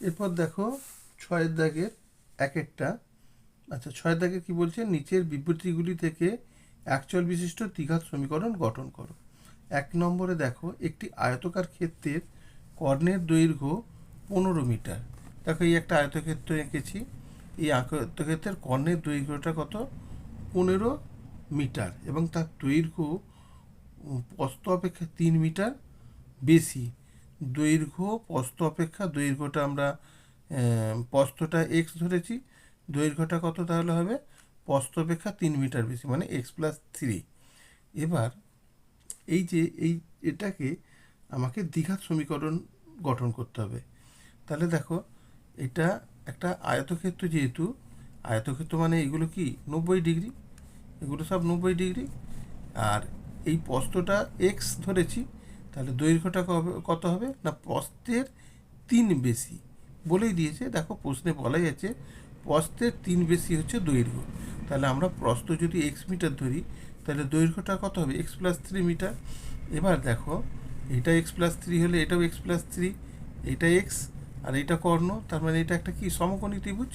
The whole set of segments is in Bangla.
এরপর দেখো ছয়ের দাগের এক একটা। আচ্ছা ছয়ের দাগের কি বলছে? নিচের বিবৃতিগুলি থেকে অ্যাকচুয়াল বিশিষ্ট দ্বিঘাত সমীকরণ গঠন করো। এক নম্বরে দেখো একটি আয়তকার ক্ষেত্রের কর্ণের দৈর্ঘ্য পনেরো মিটার। দেখো এই একটা আয়তক্ষেত্র এঁকেছি। এই আয়তক্ষেত্রের কর্ণের দৈর্ঘ্যটা কত? পনেরো মিটার। এবং তার দৈর্ঘ্য উম, প্রস্থ অপেক্ষা তিন মিটার বেশি। দৈর্ঘ্য প্রস্থ অপেক্ষা, দৈর্ঘ্যটা আমরা প্রস্থটা এক্স ধরেছি, দৈর্ঘ্যটা কত তাহলে হবে? প্রস্থ অপেক্ষা তিন মিটার বেশি মানে এক্স প্লাস থ্রি এবার এই যে, এই এটাকে আমাকে দ্বিঘাত সমীকরণ গঠন করতে হবে। তাহলে দেখো, এটা একটা আয়তক্ষেত্র যেহেতু, আয়তক্ষেত্র মানে এগুলো কি? নব্বই ডিগ্রি। এগুলো সব নব্বই ডিগ্রি। আর এই প্রস্থটা এক্স ধরেছি তাহলে দৈর্ঘ্যটা কত হবে? না, প্রস্থের তিন বেশি। বলেই দিয়েছে, দেখো প্রশ্নে বলাই আছে, প্রস্থের তিন বেশি হচ্ছে দৈর্ঘ্য। তাহলে আমরা প্রস্থ যদি এক্স মিটার ধরি, তাহলে দৈর্ঘ্যটা কত হবে? X plus three meter. এবার দেখো, এটা এক্স প্লাস থ্রি হলে এটাও এক্স প্লাস থ্রি এটা এক্স আর এটা কর্ণ, তার মানে এটা একটা কি? সমকোণী ত্রিভুজ।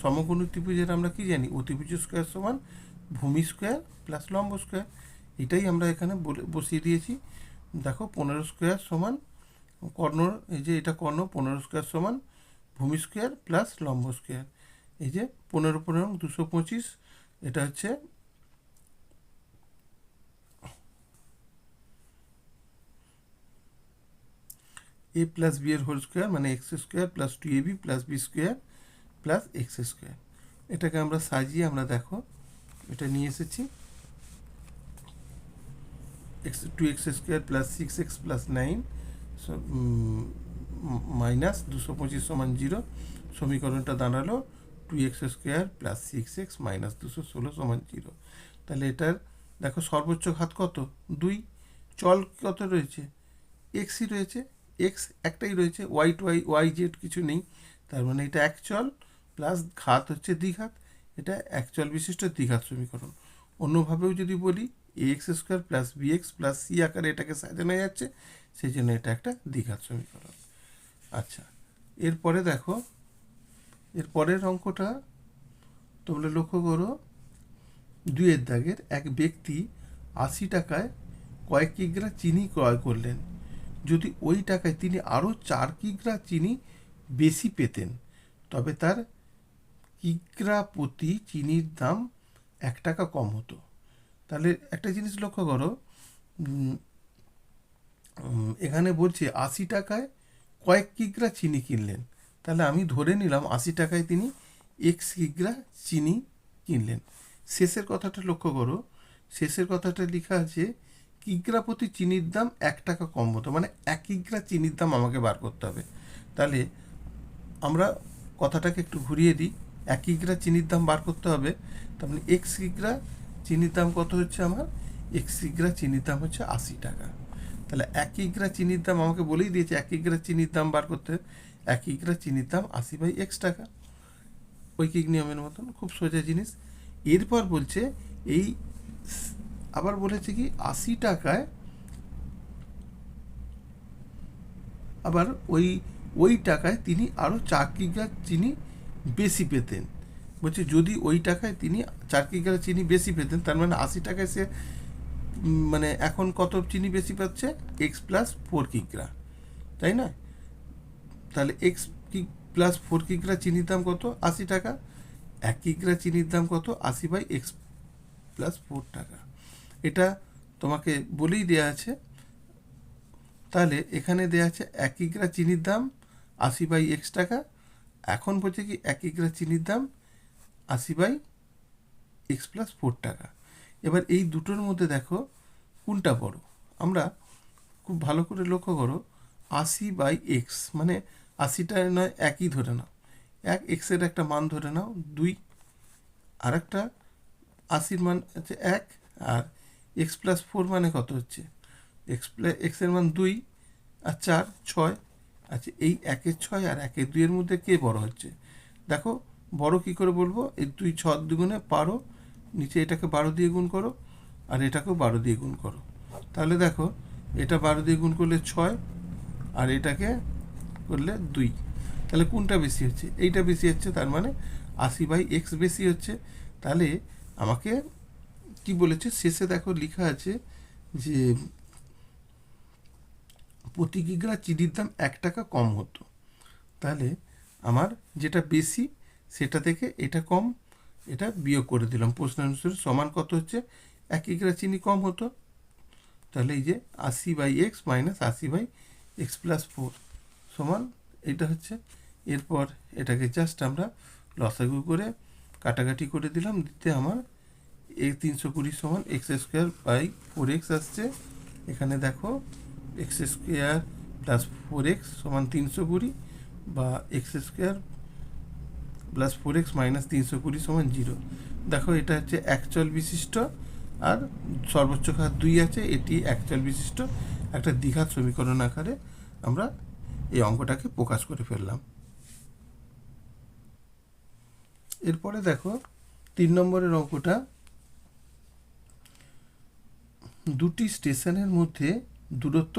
সমকোণী ত্রিভুজের আমরা কি জানি? অতিভুজ স্কোয়ার সমান ভূমি স্কোয়ার প্লাস লম্ব স্কোয়ার এটাই আমরা এখানে বসিয়ে দিয়েছি। দেখো পনেরো স্কোয়ার সমান কর্ণ, এই যে এটা কর্ণ, পনেরো স্কোয়ার সমান ভূমি স্কোয়ার প্লাস লম্ব স্কোয়ার এই যে পনেরো পনেরো, দুশো পঁচিশ, এটা হচ্ছে এ প্লাস বি এর হোল স্কোয়ার মানে X square plus two A B plus B square plus X square এটাকে আমরা সাজিয়ে আমরা দেখো, এটা নিয়ে এসেছি। Two X square plus six X plus nine minus দুশো পঁচিশ সমান জিরো সমীকরণটা দাঁড়াল two X square plus six X minus দুশো ষোলো সমান জিরো তাহলে এটার, দেখো সর্বোচ্চ ঘাত কত? দুই। চল কত রয়েছে? এক্সই রয়েছে। এক্স একটাই রয়েছে। Y to Y Y Z কিছু নেই। তার মানে এটা এক চল প্লাস ঘাত হচ্ছে দ্বিঘাত। এটা এক চল বিশিষ্ট দ্বিঘাত সমীকরণ। অন্যভাবেও যদি বলি X square plus B X plus C আকারে এটাকে সাজানো যাচ্ছে, সেই জন্য এটা একটা দ্বিঘাত সমীকরণ। আচ্ছা এরপরে দেখো, এর পরের অঙ্কটা তোমরা লক্ষ্য করো, দুইয়ের দাগের এক ব্যক্তি আশি টাকায় কয়েক কিগ্রা চিনি ক্রয় করলেন। যদি ওই টাকায় তিনি আরও চার কিগ্রা চিনি বেশি পেতেন, তবে তার কিগ্রা প্রতি চিনির দাম এক টাকা কম হতো। তাহলে একটা জিনিস লক্ষ্য করো এখানে বলছে আশি টাকায় কয়েক কিগ্রা চিনি কিনলেন। তাহলে আমি ধরে নিলাম আশি টাকায় তিনি এক্স কিগ্রা চিনি কিনলেন। শেষের কথাটা লক্ষ্য করো, শেষের কথাটা লেখা আছে, কিগ্রা প্রতি চিনির দাম এক টাকা কম হতো মানে এক কিগ্রা চিনির দাম আমাকে বার করতে হবে। তাহলে আমরা কথাটাকে একটু ঘুরিয়ে দিই, এক কিগ্রা চিনির দাম বার করতে হবে, তার মানে এক্স কিগ্রা চিনির দাম কত হচ্ছে আমার? এক্স কিগ্রা চিনির দাম হচ্ছে আশি টাকা। তাহলে এক কিগ্রা চিনির দাম আমাকে বলেই দিয়েছে, এক কিগ্রা চিনির দাম বার করতে এক কিগ্রা চিনির দাম আশি বাই এক্স টাকা। ঐকিক নিয়মের মতন, খুব সোজা জিনিস। এরপর বলছে, এই আবার বলেছে কি, আশি টাকায় আবার ওই ওই টাকায় তিনি আরও চার কিগ্রা চিনি বেশি পেতেন। বলছে, যদি ওই টাকায় তিনি চার কিগ্রা চিনি বেশি পেতেন, তার মানে আশি টাকায় সে মানে এখন কত চিনি বেশি পাচ্ছে? এক্স প্লাস ফোর কিগ্রা। তাই না? তাহলে এক্স কি প্লাস ফোর কিগ্রা চিনির দাম কত? আশি টাকা। এক কিগ্রা চিনির দাম কত? আশি বাই এক্স প্লাস ফোর টাকা। এটা তোমাকে বলেই দেওয়া আছে। তাহলে এখানে দেওয়া আছে এক কিগ্রা চিনির দাম, আশি বাই এক্স টাকা। এখন বলছে কি, এক কিগ্রা চিনির দাম আশি বাই এক্স প্লাস ফোর টাকা। এবার এই দুটোর মধ্যে দেখো কোনটা বড়? আমরা খুব ভালো করে লক্ষ্য করো, আশি বাই এক্স মানে আশিটা নয়, একই ধরে নাও। এক এক্সের একটা মান ধরে নাও, দুই। আর একটা আশির মান হচ্ছে এক, আর এক্স প্লাস ফোর মানে কত হচ্ছে? এক্স প্লাস এক্সের মান দুই, আর চার, ছয়। আচ্ছা এই একের ছয় আর একের দুইয়ের মধ্যে কে বড় হচ্ছে? দেখো বড় কি করে বলব? এই দুই ছ দুগুণে পারো, নিচে এটাকে বারো দিয়ে গুণ করো, আর এটাকেও বারো দিয়ে গুণ করো। তাহলে দেখো, এটা বারো দিয়ে গুণ করলে ছয়, আর এটাকে করলে দুই। তাহলে কোনটা বেশি হচ্ছে? এইটা বেশি হচ্ছে, তার মানে আশি বাই এক্স বেশি হচ্ছে। তাহলে আমাকে কি বলেছে? শেষে দেখো লেখা আছে যে, প্রতি কিগ্রা চিনির দাম এক টাকা কম হতো। তাহলে আমার যেটা বেশি সেটা থেকে এটা কম, এটা বিয়োগ করে দিলাম। প্রশ্ন অনুসারে সমান কত হচ্ছে? এক একরা চিনি কম হতো। তাহলে এই যে আশি বাই এক্স মাইনাস আশি বাই এক্স প্লাস ফোর সমান এটা হচ্ছে। এরপর এটাকে জাস্ট আমরা লসাগু করে কাটাকাটি করে দিলাম। দিতে আমার এই তিনশো কুড়ি সমান X square by four X আসছে। এখানে দেখো X square plus four X সমান তিনশো কুড়ি বা X square plus four X minus তিনশো কুড়ি সমান জিরো দেখো এটা হচ্ছে একচল বিশিষ্ট আর সর্বোচ্চ ঘাত দুই আছে, এটি একচল বিশিষ্ট। একটা দ্বিঘাত সমীকরণ আকারে আমরা এই অঙ্কটাকে প্রকাশ করে ফেললাম। এরপরে দেখো, তিন নম্বরের অঙ্কটা। দুটি স্টেশনের মধ্যে দূরত্ব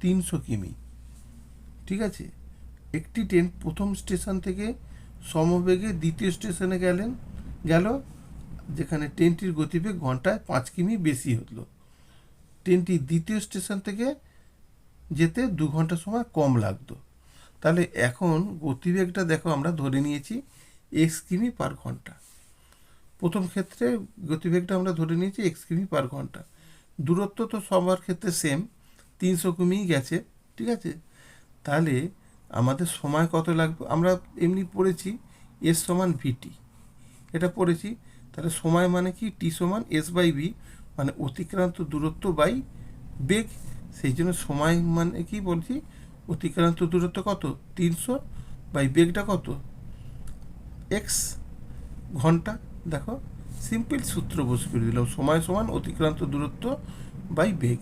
তিনশো কিমি। ঠিক আছে? একটি ট্রেন প্রথম স্টেশন থেকে সমবেগে দ্বিতীয় স্টেশনে গেলেন, গেল যেখানে ট্রেনটির গতিবেগ ঘন্টায় পাঁচ কিমি বেশি হলো। ট্রেনটি দ্বিতীয় স্টেশন থেকে যেতে দু ঘণ্টা সময় কম লাগতো। তাহলে এখন গতিবেগটা দেখো আমরা ধরে নিয়েছি এক্স কিমি পার ঘণ্টা। প্রথম ক্ষেত্রে গতিবেগটা আমরা ধরে নিয়েছি এক্স কিমি পার ঘণ্টা। দূরত্ব তো সবার ক্ষেত্রে সেম তিনশো কিমিই গেছে, ঠিক আছে? তাহলে আমাদের সময় কত লাগবে? আমরা এমনি পড়েছি এস সমান ভিটি। এটা পড়েছি, তাহলে সময় মানে কি? টি সমান এস বাই ভি মানে অতিক্রান্ত দূরত্ব বাই বেগ। সেই জন্য সময় মানে কি বলছি? অতিক্রান্ত দূরত্ব কত? তিনশো বাই বেগটা কত? এক্স ঘণ্টা। দেখো, সিম্পল সূত্র বসে করে দিলাম, সময় সমান অতিক্রান্ত দূরত্ব বাই বেগ।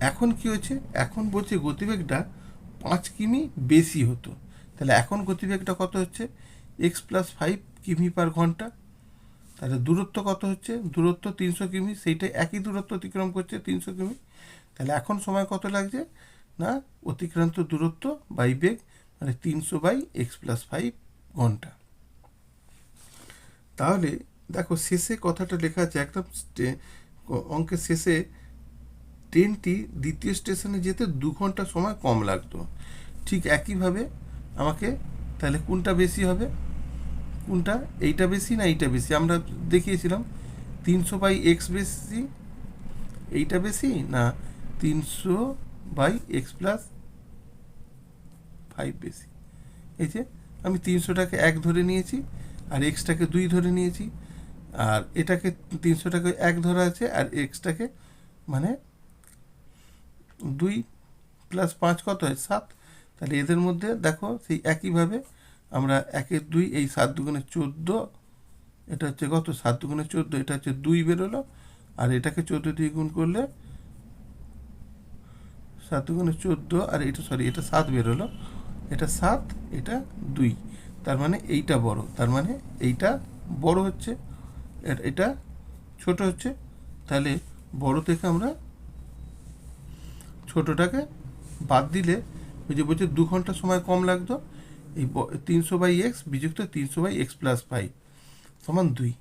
এখন কি হয়েছে? এখন বলছে গতিবেগটা পাঁচ কিমি বেশি হতো। তাহলে এখন গতিবেগটা কত হচ্ছে? এক্স প্লাস ফাইভ কিমি পার ঘণ্টা। তাহলে দূরত্ব কত হচ্ছে? দূরত্ব তিনশো কিমি সেইটা একই দূরত্ব অতিক্রম করছে তিনশো কিমি। তাহলে এখন সময় কত লাগছে? না, অতিক্রান্ত দূরত্ব বাই বেগ মানে তিনশো বাই এক্স প্লাস ফাইভ ঘণ্টা। তাহলে দেখো শেষে কথাটা লেখা আছে, একদম অঙ্কের শেষে ট্রেনটি দ্বিতীয় স্টেশনে যেতে দু ঘণ্টা সময় কম লাগতো। ঠিক একইভাবে আমাকে, তাহলে কোনটা বেশি হবে? কোনটা? এইটা বেশি না এইটা বেশি? আমরা দেখিয়েছিলাম, তিনশো বাই এক্স বেশি, এইটা বেশি না তিনশো বাই এক্স প্লাস ফাইভ বেশি? এই যে, আমি তিনশোটাকে এক ধরে নিয়েছি, আর এক্সটাকে দুই ধরে নিয়েছি, আর এটাকে তিনশোটাকে এক ধরা আছে, আর এক্সটাকে মানে দুই প্লাস পাঁচ কত হয়? সাত। তাহলে এদের মধ্যে দেখো সেই একইভাবে আমরা একের দুই, এই সাত দুগুণে চোদ্দ, এটা হচ্ছে কত? সাত দুগুণে চোদ্দ, এটা হচ্ছে দুই বেরোলো। আর এটাকে চোদ্দ দিয়ে গুণ করলে সাত দুগুণে চোদ্দ, আর এটা সরি এটা সাত বেরোলো। এটা সাত, এটা দুই। তার মানে এইটা বড়। তার মানে এইটা বড় হচ্ছে এটা ছোট হচ্ছে। তাহলে বড় থেকে আমরা ছোটটাকে বাদ দিলে ওই যে বলছে দু ঘণ্টা সময় কম লাগতো। এই তিনশো বাই এক্স বিযুক্ত তিনশো বাই এক্স প্লাস ফাইভ সমান দুই।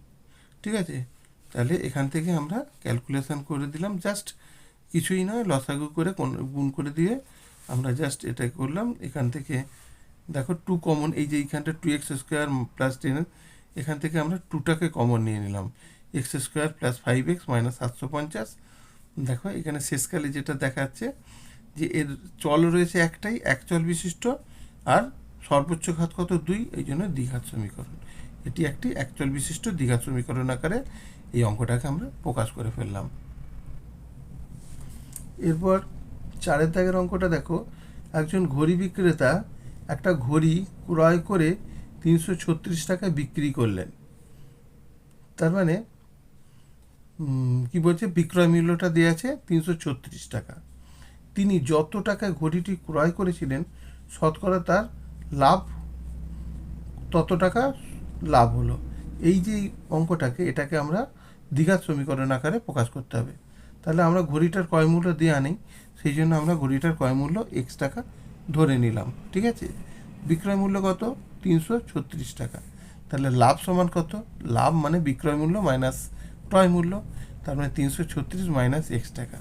ঠিক আছে? তাহলে এখান থেকে আমরা ক্যালকুলেশন করে দিলাম। জাস্ট কিছুই নয়, লসাগু করে কোন- গুণ করে দিয়ে আমরা জাস্ট এটা করলাম। এখান থেকে দেখো টু কমন এই যে এইখানটা two X square plus ten এখান থেকে আমরা টুটাকে কমন নিয়ে নিলাম। X square plus five X minus সাতশো পঞ্চাশ দেখো, এখানে শেষকালে যেটা দেখাচ্ছে যে এর চল রয়েছে একটাই, এক চল বিশিষ্ট আর সর্বোচ্চ ঘাত কত? দুই। এই জন্য দ্বিঘাত সমীকরণ। এটি একটি একচল বিশিষ্ট দ্বিঘাত সমীকরণ আকারে এই অঙ্কটাকে আমরা প্রকাশ করে ফেললাম। এরপর চারের দাগের অঙ্কটা দেখো। একজন ঘড়ি বিক্রেতা একটা ঘড়ি ক্রয় করে তিনশো ছত্রিশ টাকায় বিক্রি করলেন। তার মানে কি বলছে? বিক্রয় মূল্যটা দেওয়া আছে তিনশো ছত্রিশ টাকা। তিনি যত টাকায় ঘড়িটি ক্রয় করেছিলেন, শতকরা তার লাভ, তত টাকা লাভ হলো। এই যে অঙ্কটাকে, এটাকে আমরা দ্বিঘাত সমীকরণ আকারে প্রকাশ করতে হবে। তাহলে আমরা ঘড়িটার ক্রয় মূল্য দেওয়া নেই, সেই জন্য আমরা ঘড়িটার ক্রয় মূল্য এক্স টাকা ধরে নিলাম, ঠিক আছে? বিক্রয় মূল্য কত? তিনশো ছত্রিশ টাকা। তাহলে লাভ সমান কত? লাভ মানে বিক্রয় মূল্য মাইনাস ক্রয় মূল্য, তার মানে তিনশো ছত্রিশ মাইনাস এক্স টাকা।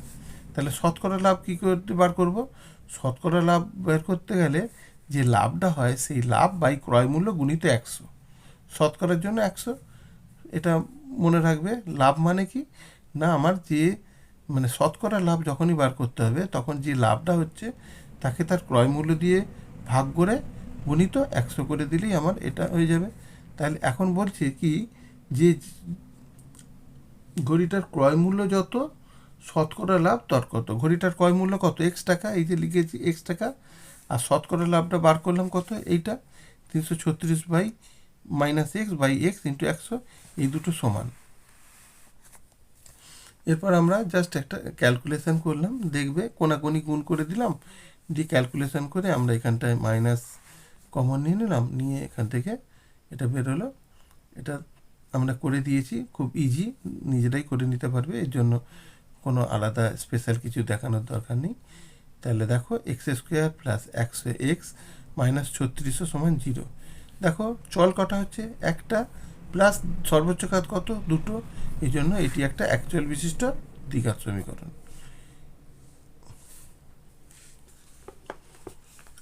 তাহলে শতকরা লাভ কী করতে, বার করব? শতকরা লাভ বের করতে গেলে যে লাভটা হয়, সেই লাভ বাই ক্রয় মূল্য গুণিত একশো। শতকরার জন্য একশো। এটা মনে রাখবে, লাভ মানে কি? না, আমার যে মানে শতকরা লাভ যখনই বার করতে হবে, তখন যে লাভটা হচ্ছে, তাকে তার ক্রয় মূল্য দিয়ে ভাগ করে গুণিত একশো করে দিলেই আমার এটা হয়ে যাবে। তাহলে এখন বলছি কি, যে ঘড়িটার ক্রয় মূল্য যত, শতকরা লাভ তর কত। ঘড়িটার ক্রয় মূল্য কত? এক্স টাকা, এই যে লিখেছি এক্স টাকা, আর শতকরা লাভটা বার করলাম কত? এইটা, তিনশো ছত্রিশ by minus X by X into একশো, এই দুটো সমান। এরপর আমরা জাস্ট একটা ক্যালকুলেশন করলাম, দেখবে কোনাকুনি গুণ করে দিলাম, দিয়ে ক্যালকুলেশন করে আমরা এখানটায় মাইনাস কমন নিয়ে নিলাম, নিয়ে এখান থেকে এটা বেরোলো এটা আমরা করে দিয়েছি, খুব ইজি নিজেরাই করে নিতে পারবে, এর জন্য কোনো আলাদা স্পেশাল কিছু দেখানোর দরকার নেই। তাহলে দেখো এক্স স্কোয়ার প্লাস একশো এক্স মাইনাস ছত্রিশশো সমান জিরো দেখো, চল কটা হচ্ছে? একটা প্লাস সর্বোচ্চ ঘাত কত? দুটো। এই জন্য এটি একটা অ্যাকচুয়াল বিশিষ্ট দ্বিঘাত সমীকরণ।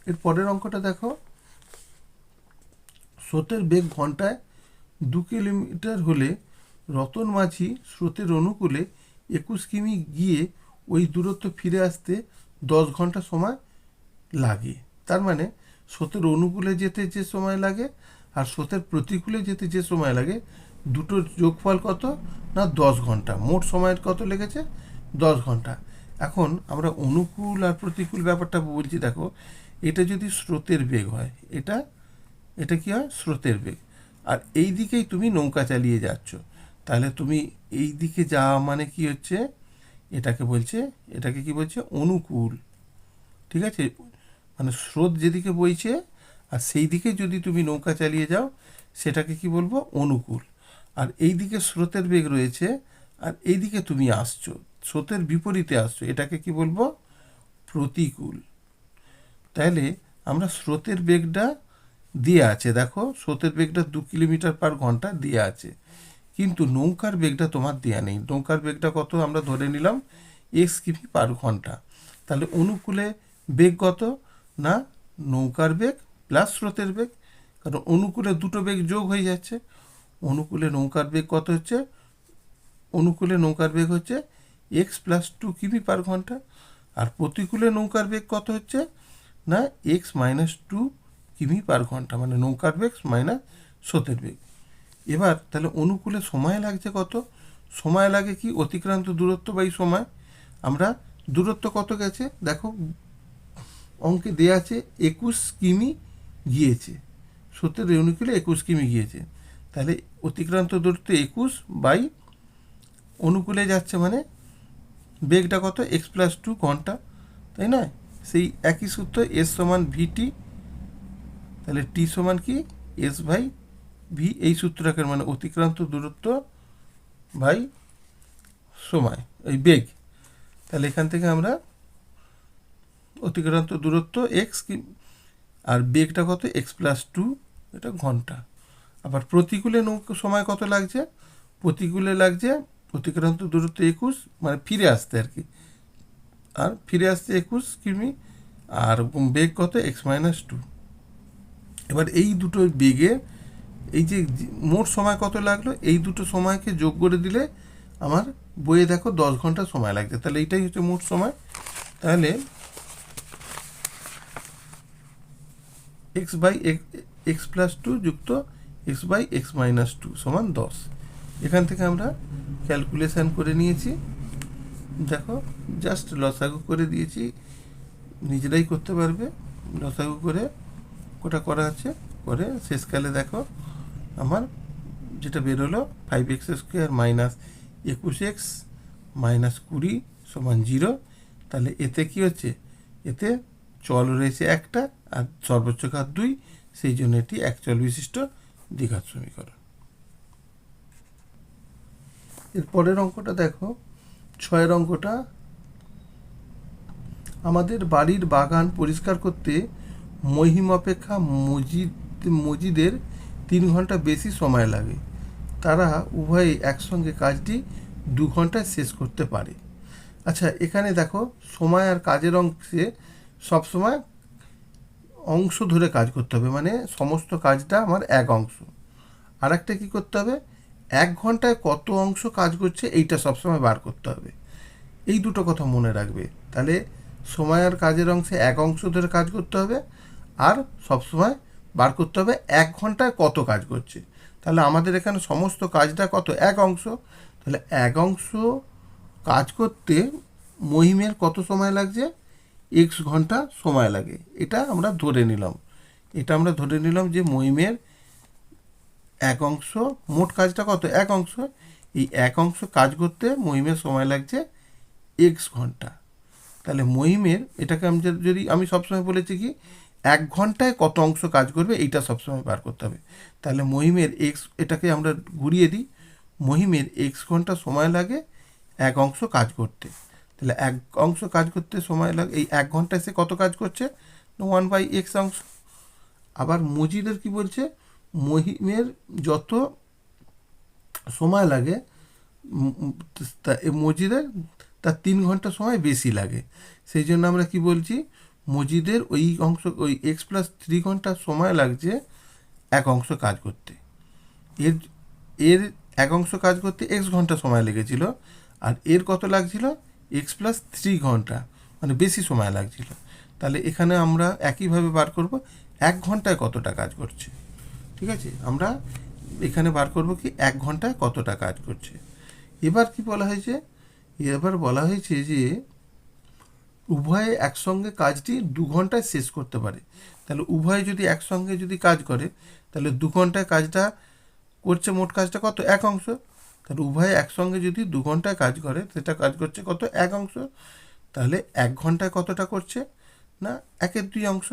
এর পরের অঙ্কটা দেখো। স্রোতের বেগ ঘন্টায় দু কিলোমিটার হলে রতন মাঝি স্রোতের অনুকূলে একুশ কিমি গিয়ে ওই দূরত্ব ফিরে আসতে দশ ঘণ্টা সময় লাগে। তার মানে স্রোতের অনুকূলে যেতে যে সময় লাগে আর স্রোতের প্রতিকূলে যেতে যে সময় লাগে দুটোর যোগফল কত না দশ ঘণ্টা? মোট সময়ের কত লেগেছে? দশ ঘণ্টা। এখন আমরা অনুকূল আর প্রতিকূল ব্যাপারটা বলছি, দেখো, এটা যদি স্রোতের বেগ হয়, এটা এটা কি হয়? স্রোতের বেগ। আর এই দিকেই তুমি নৌকা চালিয়ে যাচ্ছ। তাহলে তুমি এই দিকে যাওয়া মানে কি হচ্ছে? এটাকে বলছে, এটাকে কি বলছে? অনুকূল। ঠিক আছে? মানে স্রোত যেদিকে বইছে, আর সেই দিকে যদি তুমি নৌকা চালিয়ে যাও, সেটাকে কি বলব? অনুকূল। আর এই দিকে স্রোতের বেগ রয়েছে, আর এই দিকে তুমি আসছো, স্রোতের বিপরীতে আসছো, এটাকে কি বলব? প্রতিকূল। তাহলে আমরা স্রোতের বেগটা দিয়ে আছে, দেখো, স্রোতের বেগটা দু কিলোমিটার পার ঘণ্টা দিয়ে আছে। কিন্তু নৌকার বেগটা তোমার দেওয়া নেই। নৌকার বেগটা কত? আমরা ধরে নিলাম এক্স কিমি পার ঘণ্টা। তাহলে অনুকূলে বেগ কত? না, নৌকার বেগ প্লাস স্রোতের বেগ। কারণ অনুকূলে দুটো বেগ যোগ হয়ে যাচ্ছে। অনুকূলে নৌকার বেগ কত হচ্ছে? অনুকূলে নৌকার বেগ হচ্ছে এক্স প্লাস টু কিমি পার ঘণ্টা। আর প্রতিকূলে নৌকার বেগ কত হচ্ছে? না, এক্স মাইনাস টু কিমি পার ঘণ্টা মানে নৌকার বেগ মাইনাস স্রোতের বেগ এবার তাহলে অনুকূলে সময় লাগছে কত? সময় লাগে কি? অতিক্রান্ত দূরত্ব বাই সময়। আমরা দূরত্ব কত গেছে? দেখো, অঙ্কে দেওয়া আছে একুশ কিমি গিয়েছে। সত্যের অনুকূলে একুশ কিমি গিয়েছে। তাহলে অতিক্রান্ত দূরত্ব একুশ বাই অনুকূলে যাচ্ছে মানে বেগটা কত? এক্স প্লাস টু ঘণ্টা, তাই না সেই একই সূত্র এস সমান ভিটি তাহলে টি সমান কি? এস ভাই ভি এই সূত্রটাকে মানে অতিক্রান্ত দূরত্ব ভাই সময়, এই বেগ। তাহলে এখান থেকে আমরা অতিক্রান্ত দূরত্ব এক্স কি, আর বেগটা কত? এক্স প্লাস টু এটা ঘণ্টা। আবার প্রতিকূলে নৌকা সময় কত লাগছে? প্রতিকূলে লাগছে অতিক্রান্ত দূরত্ব একুশ মানে ফিরে আসতে আর কি। আর ফিরে আসতে একুশ কিমি, আর বেগ কত? এক্স মাইনাস টু এবার এই দুটো বেগে এই যে মোট সময় কত লাগল? এই দুটো সময়কে যোগ করে দিলে আমার বইয়ে দেখো দশ ঘণ্টা সময় লাগছে। তাহলে এইটাই হচ্ছে মোট সময়। তাহলে X by X plus two যুক্ত X by X minus two সমান দশ। এখান থেকে আমরা ক্যালকুলেশান করে নিয়েছি। দেখো জাস্ট লসাগু করে দিয়েছি। নিজেরাই করতে পারবে। লসাগু করে কোটা করা আছে, করে শেষকালে দেখো আমার যেটা বেরোলো ফাইভ এক্স স্কোয়ার মাইনাস একুশ এক্স মাইনাস কুড়ি সমান জিরো তাহলে এতে কি হচ্ছে? এতে চল রয়েছে একটা আর সর্বোচ্চ ঘাত দুই, সেই জন্য এটি এক চল বিশিষ্ট দ্বিঘাত সমীকরণ। এর পরের অঙ্কটা দেখো, ছয়ের অঙ্কটা, আমাদের বাড়ির বাগান পরিষ্কার করতে মহিম অপেক্ষা মজিদ মজিদের তিন ঘণ্টা বেশি সময় লাগে। তারা উভয়ে একসঙ্গে কাজটি দু ঘন্টায় শেষ করতে পারে। আচ্ছা এখানে দেখো, সময় আর কাজের অংশে সবসময় অংশ ধরে কাজ করতে হবে মানে সমস্ত কাজটা আমার এক অংশ। আর একটা কী করতে হবে? এক ঘন্টায় কত অংশ কাজ করছে, এইটা সবসময় বার করতে হবে। এই দুটো কথা মনে রাখবে। তাহলে সময় আর কাজের অংশে এক অংশ ধরে কাজ করতে হবে আর সবসময় বার করতে হবে এক ঘন্টায় কত কাজ করছে। তাহলে আমাদের এখানে সমস্ত কাজটা কত? এক অংশ। তাহলে এক অংশ কাজ করতে মহিমের কত সময় লাগছে? এক্স ঘণ্টা সময় লাগে। এটা আমরা ধরে নিলাম। এটা আমরা ধরে নিলাম যে মহিমের এক অংশ, মোট কাজটা কত? এক অংশ। এই এক অংশ কাজ করতে মহিমের সময় লাগছে এক্স ঘণ্টা। তাহলে মহিমের, এটাকে আমি যদি- আমি সবসময় বলেছি কি? এক ঘন্টায় কত অংশ কাজ করবে, এইটা সবসময় বার করতে হবে। তাহলে মহিমের এক্স এটাকে আমরা ঘুরিয়ে দিই, মহিমের এক্স ঘণ্টা সময় লাগে এক অংশ কাজ করতে। তাহলে এক অংশ কাজ করতে সময় লাগে, এই এক ঘন্টায় সে কত কাজ করছে? ওয়ান বাই এক্স অংশ। আবার মজিদের কি বলছে? মহিমের যত সময় লাগে মজিদের, তার তিন ঘণ্টা সময় বেশি লাগে। সেই জন্য আমরা কি বলছি? মজিদের ওই অংশ, ওই এক্স প্লাস থ্রি ঘণ্টা সময় লাগছে এক অংশ কাজ করতে। এর এর এক অংশ কাজ করতে এক্স ঘণ্টা সময় লেগেছিল আর এর কত লাগছিল? এক্স প্লাস থ্রি ঘণ্টা মানে বেশি সময় লাগছিল। তাহলে এখানে আমরা একইভাবে বার করব, এক ঘন্টায় কতটা কাজ করছে? ঠিক আছে? আমরা এখানে বার করব কি এক ঘন্টায় কতটা কাজ করছে? এবার কি বলা হয়েছে? এবার বলা হয়েছে যে উভয়ে একসঙ্গে কাজটি দু ঘন্টায় শেষ করতে পারে। তাহলে উভয়ে যদি একসঙ্গে যদি কাজ করে, তাহলে দু ঘন্টায় কাজটা করছে মোট কাজটা কত? এক অংশ। তাহলে উভয়ে একসঙ্গে যদি দু ঘন্টায় কাজ করে, সেটা কাজ করছে কত? এক অংশ। তাহলে এক ঘন্টায় কতটা করছে? না, একের দুই অংশ।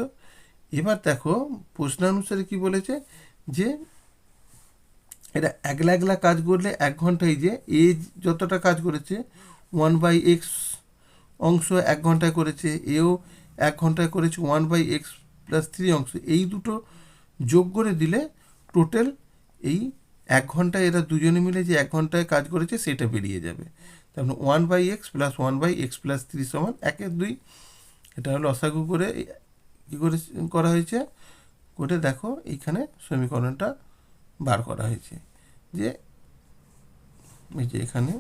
এবার দেখো প্রশ্নানুসারে কি বলেছে? যে এটা একলা একলা কাজ করলে এক ঘন্টায় যে এ যতটা কাজ করেছে, ওয়ান বাই এক্স অংশ এক ঘন্টায় করেছে, এও এক ঘন্টায় করেছে one by X plus three অংশ। এই দুটো যোগ করে দিলে টোটাল এই এক ঘন্টায় এরা দুজনে মিলে যে এক ঘন্টায় কাজ করেছে, সেটা বেরিয়ে যাবে। তার মানে one by X plus one by X plus three সমান একের দুই। এটা হলো অসাগু করে কী করে করা হয়েছে? করে দেখো, এইখানে সমীকরণটা বার করা হয়েছে। যে, এই যে এখানে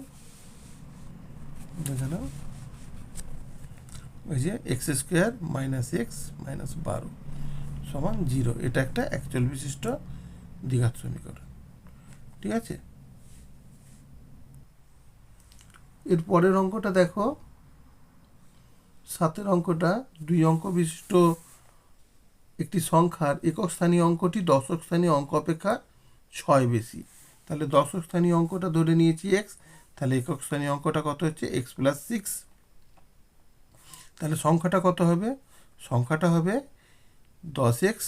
দেখে নাও ওই যে X square minus X minus বারো সমান জিরো এটা একটা অ্যাকচুয়াল বিশিষ্ট দ্বিঘাত সমীকরণ। ঠিক আছে? এর পরের অঙ্কটা দেখো। সাতের অঙ্কটা দুই অঙ্ক বিশিষ্ট একটি সংখ্যার একক স্থানীয় অঙ্কটি দশক স্থানীয় অঙ্ক অপেক্ষা ছয় বেশি। তাহলে দশক স্থানীয় অঙ্কটা ধরে নিয়েছি এক্স তাহলে একক স্থানীয় অঙ্কটা কত হচ্ছে? এক্স প্লাস সিক্স তাহলে সংখ্যাটা কত হবে? সংখ্যাটা হবে দশ X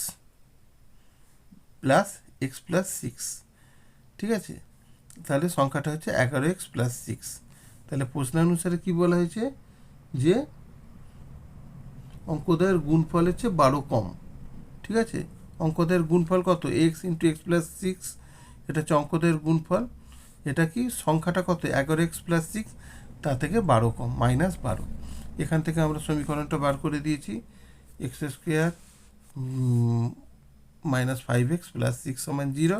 plus X plus six. ঠিক আছে? তাহলে সংখ্যাটা হচ্ছে এগারো এক্স প্লাস সিক্স। তাহলে প্রশ্নানুসারে কী বলা হয়েছে? যে অঙ্কদের গুণফল হচ্ছে বারো কম। ঠিক আছে? অঙ্কদের গুণফল কত? X into X plus six, এটা হচ্ছে অঙ্কদের গুণফল। এটা কি? সংখ্যাটা কত? এগারো এক্স প্লাস সিক্স, তা থেকে বারো কম, মাইনাস বারো। এখান থেকে আমরা সমীকরণটা বার করে দিয়েছি X square minus five X plus six সমান জিরো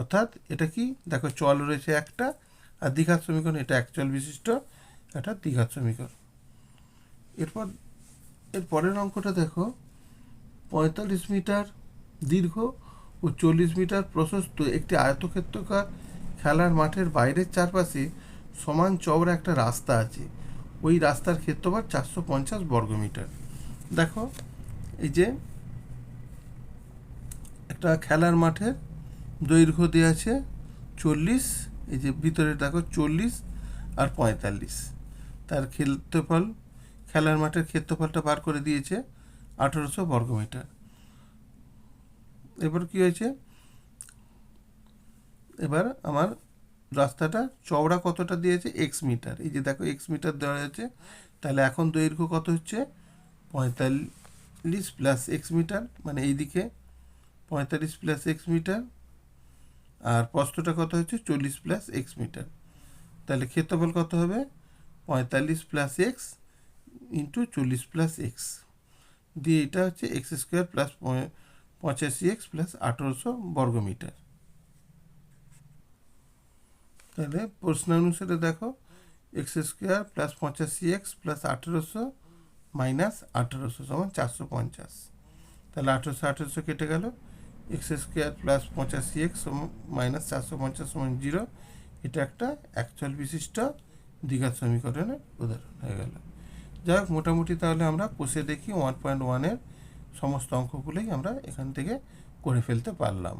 অর্থাৎ এটা কি? দেখো চল রয়েছে একটা, আর দ্বিঘাত সমীকরণ এটা এক বিশিষ্ট একটা দ্বিঘাত সমীকরণ। এরপর, এর পরের অঙ্কটা দেখো, পঁয়তাল্লিশ মিটার দীর্ঘ ও চল্লিশ মিটার প্রশস্ত একটি আয়তক্ষেত্রকার খেলার মাঠের বাইরের চারপাশে সমান চওড়া একটা রাস্তা আছে। ওই রাস্তার ক্ষেত্রফল চারশো পঞ্চাশ বর্গমিটার দেখো, এই যে একটা খেলার মাঠের দৈর্ঘ্য দেওয়া আছে চল্লিশ, এই যে ভিতরে দেখো চল্লিশ আর পঁয়তাল্লিশ। তার ক্ষেত্রফল, খেলার মাঠের ক্ষেত্রফলটা বার করে দিয়েছে আঠেরোশো বর্গমিটার এবার কি হয়েছে? এবার আমার রাস্তাটা চওড়া কতটা দিয়েছে? এক্স মিটার এই যে দেখো এক্স মিটার দেওয়া আছে। তাহলে এখন দৈর্ঘ্য কত হচ্ছে? পঁয়তাল্লিশ প্লাস এক্স মিটার মানে এইদিকে পঁয়তাল্লিশ প্লাস এক্স মিটার আর প্রস্থটা কত হচ্ছে? চল্লিশ প্লাস এক্স মিটার তাহলে ক্ষেত্রফল কত হবে? পঁয়তাল্লিশ প্লাস এক্স ইন্টু চল্লিশ প্লাস এক্স দিয়ে এটা হচ্ছে এক্স স্কোয়ার প্লাস পঁচাশি এক্স প্লাস আঠেরোশো বর্গমিটার। তাহলে প্রশ্ন অনুসারে দেখো এক্স স্কোয়ার প্লাস পঁচাশি এক্স প্লাস আঠেরোশো মাইনাস আঠেরোশো সমান চারশো পঞ্চাশ। তাহলে আঠেরোশো আঠেরোশো কেটে গেল এক্স স্কোয়ার প্লাস পঁচাশি এক্স মাইনাস চারশো পঞ্চাশ সমান জিরো এটা একটা অ্যাকচুয়াল বিশিষ্ট দ্বিঘাত সমীকরণের উদাহরণ হয়ে গেল। যাই হোক, মোটামুটি তাহলে আমরা কষে দেখি ওয়ান পয়েন্ট ওয়ানের সমস্ত অঙ্কগুলোই আমরা এখান থেকে করে ফেলতে পারলাম।